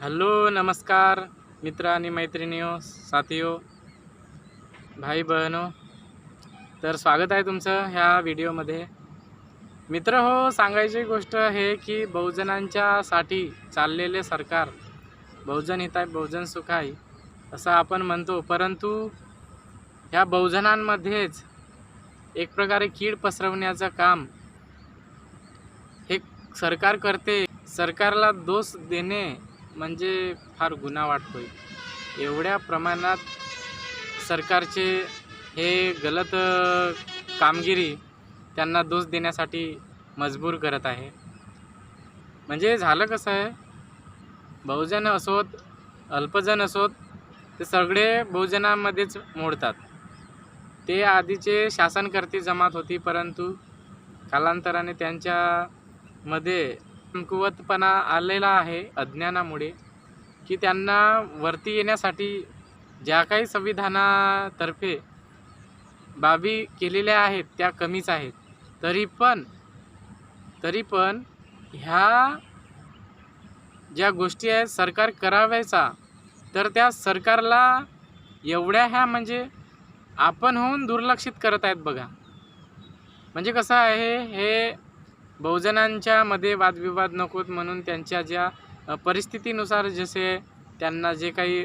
Hello नमस्कार मित्र आणि मैत्रिणीओ साथियो भाई बहनो तर स्वागत आहे तुमचं ह्या व्हिडिओमध्ये. मित्र हो सांगायची गोष्ट हे की बहुजनांच्यासाठी चाललेले सरकार बहुजन हिताय बहुजन सुखाय असं आपण म्हणतो. परंतु ह्या बहुजनांमध्येच एक प्रकारे कीड पसरवण्याचं काम हे सरकार करते. सरकारला दोष देणे म्हणजे फार गुन्हा वाटतोय. एवढ्या प्रमाणात सरकारचे हे गलत कामगिरी त्यांना दोष देण्यासाठी मजबूर करत आहे. म्हणजे झालं कसं आहे बहुजन असोत अल्पजन असोत ते सगळे बहुजनामध्येच मोडतात. ते आधीचे शासनकर्ते जमात होती परंतु कालांतराने त्यांच्यामध्ये कमकुवतपणा आलेला आहे अज्ञानामुळे की त्यांना वरती येण्यासाठी ज्या काही संविधानातर्फे बाबी केलेल्या आहेत त्या कमीच आहेत. तरी पण तरी पण ह्या ज्या गोष्टी आहेत सरकार करावायचा तर त्या सरकारला एवढ्या ह्या म्हणजे आपण होऊन दुर्लक्षित करत आहेत बघा. म्हणजे कसं आहे हे बहुजनांच्या मध्ये वादविवाद नकोत म्हणून त्यांच्या ज्या परिस्थितीनुसार जसे त्यांना जे काही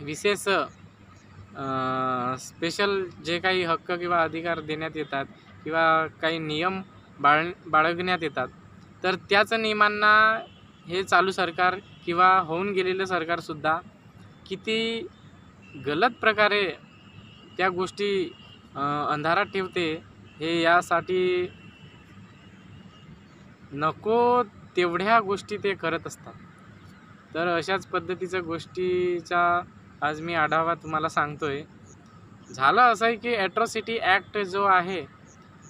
विशेष स्पेशल जे काही हक्क किंवा अधिकार देण्यात येतात किंवा काही नियम बाळ बाळगण्यात येतात तर त्याच नियमांना हे चालू सरकार किंवा होऊन गेलेलं सरकारसुद्धा किती गलत प्रकारे त्या गोष्टी अंधारात ठेवते हे यासाठी नको तेवढ्या गोष्टी ते करत असतात. तर अशाच पद्धतीच्या गोष्टीचा आज मी आढावा तुम्हाला सांगतोय. झालं असं आहे की ॲट्रॉसिटी ॲक्ट जो आहे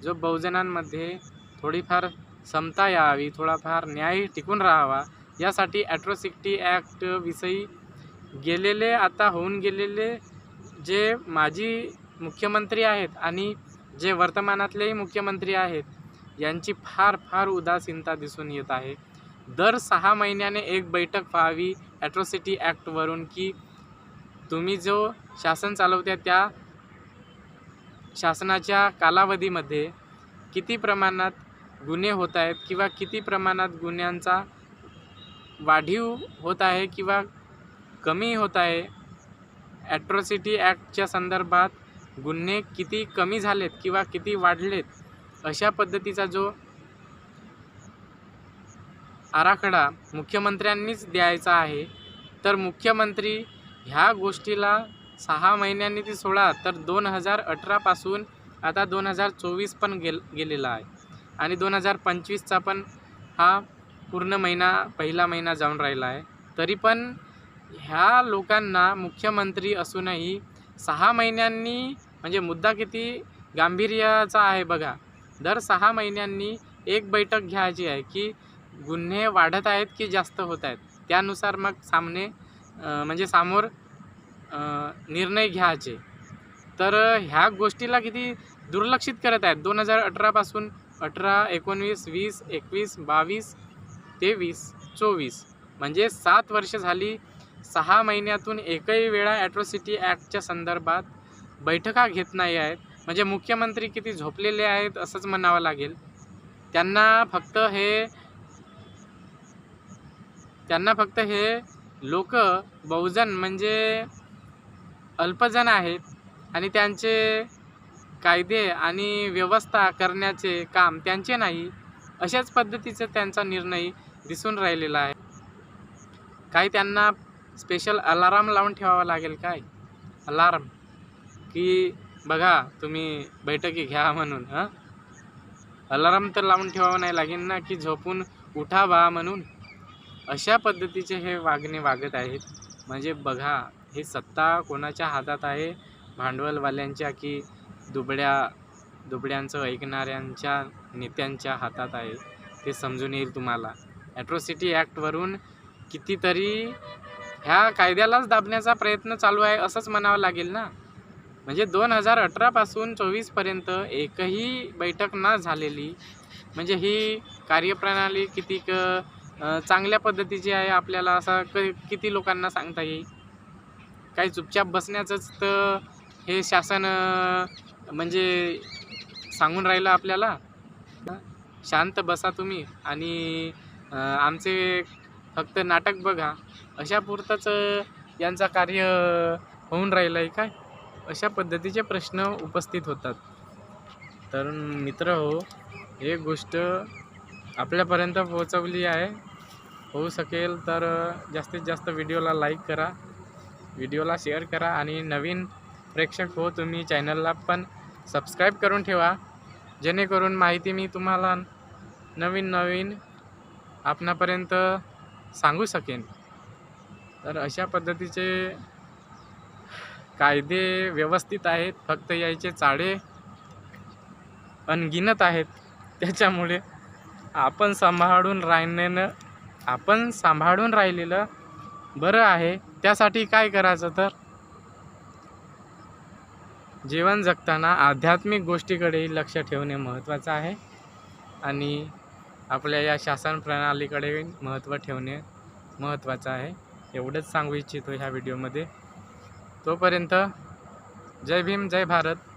जो बहुजनांमध्ये थोडीफार समता यावी थोडाफार न्याय टिकून राहावा यासाठी ॲट्रॉसिटी ॲक्टविषयी गेलेले आता होऊन गेलेले जे माजी मुख्यमंत्री आहेत आणि जे वर्तमानातलेही मुख्यमंत्री आहेत यांची फार फार उदासीनता दिसून येत आहे. दर सहा महिन्याने एक बैठक व्हावी ॲट्रॉसिटी ॲक्टवरून की तुम्ही जो शासन चालवत्या त्या शासनाच्या कालावधीमध्ये किती प्रमाणात गुन्हे होत आहेत किंवा किती प्रमाणात गुन्ह्यांचा वाढीव होत आहे किंवा कमी होत आहे ॲट्रॉसिटी ॲक्टच्या संदर्भात गुन्हे किती कमी झालेत किंवा किती वाढलेत अशा पद्धतीचा जो आराखडा मुख्यमंत्र्यांनीच द्यायचा आहे तर मुख्यमंत्री ह्या गोष्टीला सहा महिन्यांनी ती सोडा तर दोन हजार अठरापासून आता दोन हजार चोवीस पण गेल गेलेला आहे. आणि दोन हजार पंचवीसचा पण हा पूर्ण महिना पहिला महिना जाऊन राहिला आहे. तरी पण ह्या लोकांना मुख्यमंत्री असूनही सहा महिन्यांनी म्हणजे मुद्दा किती गांभीर्याचा आहे बघा दर सहा महिन्यांनी एक बैठक घ्यायची आहे की गुन्हे वाढत आहेत की जास्त होत आहेत? त्यानुसार मग सामने म्हणजे समोर निर्णय घ्यायचे. तर ह्या गोष्टीला किती दुर्लक्षित करत आहेत? दोन हजार अठरापासून अठरा एकोणवीस वीस एकवीस बावीस तेवीस चोवीस. म्हणजे सात वर्ष झाली सहा महिन्यातून एकही वेळा ॲट्रॉसिटी ॲक्टच्या संदर्भात बैठका घेत नाही आहेत. म्हणजे मुख्यमंत्री किती झोपलेले आहेत असंच म्हणावं लागेल. त्यांना फक्त हे त्यांना फक्त हे लोक बहुजन म्हणजे अल्पजन आहेत आणि त्यांचे कायदे आणि व्यवस्था करण्याचे काम त्यांचे नाही अशाच पद्धतीचा त्यांचा निर्णय दिसून राहिलेला आहे. काही त्यांना स्पेशल अलाराम लावून ठेवावा लागेल काय? अलार्म की बघा तुम्ही बैठकी घ्या म्हणून हां? अलाराम तर लावून ठेवावा नाही लागेल ना की झोपून उठावा म्हणून? अशा पद्धतीचे हे वागणे वागत आहेत. म्हणजे बघा हे सत्ता कोणाच्या हातात आहे? भांडवलवाल्यांच्या की दुबड्या दुबड्यांचं ऐकणाऱ्यांच्या नेत्यांच्या हातात आहे? ते समजून येईल तुम्हाला. ॲट्रोसिटी ॲक्टवरून कितीतरी ह्या कायद्यालाच दाबण्याचा प्रयत्न चालू आहे असंच म्हणावं लागेल ना? म्हणजे दोन हजार अठरापासून चोवीसपर्यंत एकही बैठक न झालेली. म्हणजे ही कार्यप्रणाली कितीक चांगल्या पद्धतीची आहे आपल्याला असं क किती लोकांना सांगता येईल? काही चुपचाप बसण्याचंच तर हे शासन म्हणजे सांगून राहिलं आपल्याला? शांत बसा तुम्ही आणि आमचे फक्त नाटक बघा. अशा पुरतंच यांचा कार्य होऊन राहिलं आहे काय? अशा पद्धतीचे प्रश्न उपस्थित होतात. तर मित्र हो एक गोष्ट आपल्यापर्यंत पोहोचवली आहे. होऊ शकेल तर जास्तीत जास्त व्हिडिओला लाईक करा व्हिडिओला शेअर करा आणि नवीन प्रेक्षक हो तुम्ही चॅनलला पण सबस्क्राईब करून ठेवा. जेणेकरून माहिती मी तुम्हाला नवीन नवीन आपणापर्यंत सांगू शकेन. तर अशा पद्धतीचे कायदे व्यवस्थित आहेत फक्त यायचे चाळे अनगिनत आहेत. त्याच्यामुळे आपण सांभाळून राहण्यानं आपण सांभाळून राहिलेलं बरं आहे. त्यासाठी काय करायचं तर? जीवन जगताना आध्यात्मिक गोष्टीकडे लक्ष ठेवणे महत्त्वाचं आहे. आणि आपल्या या शासन प्रणालीकडे महत्त्व ठेवणे महत्त्वाचं आहे. एवढंच सांगू इच्छितो ह्या व्हिडिओमध्ये. तोपर्यंत जय भीम जय भारत.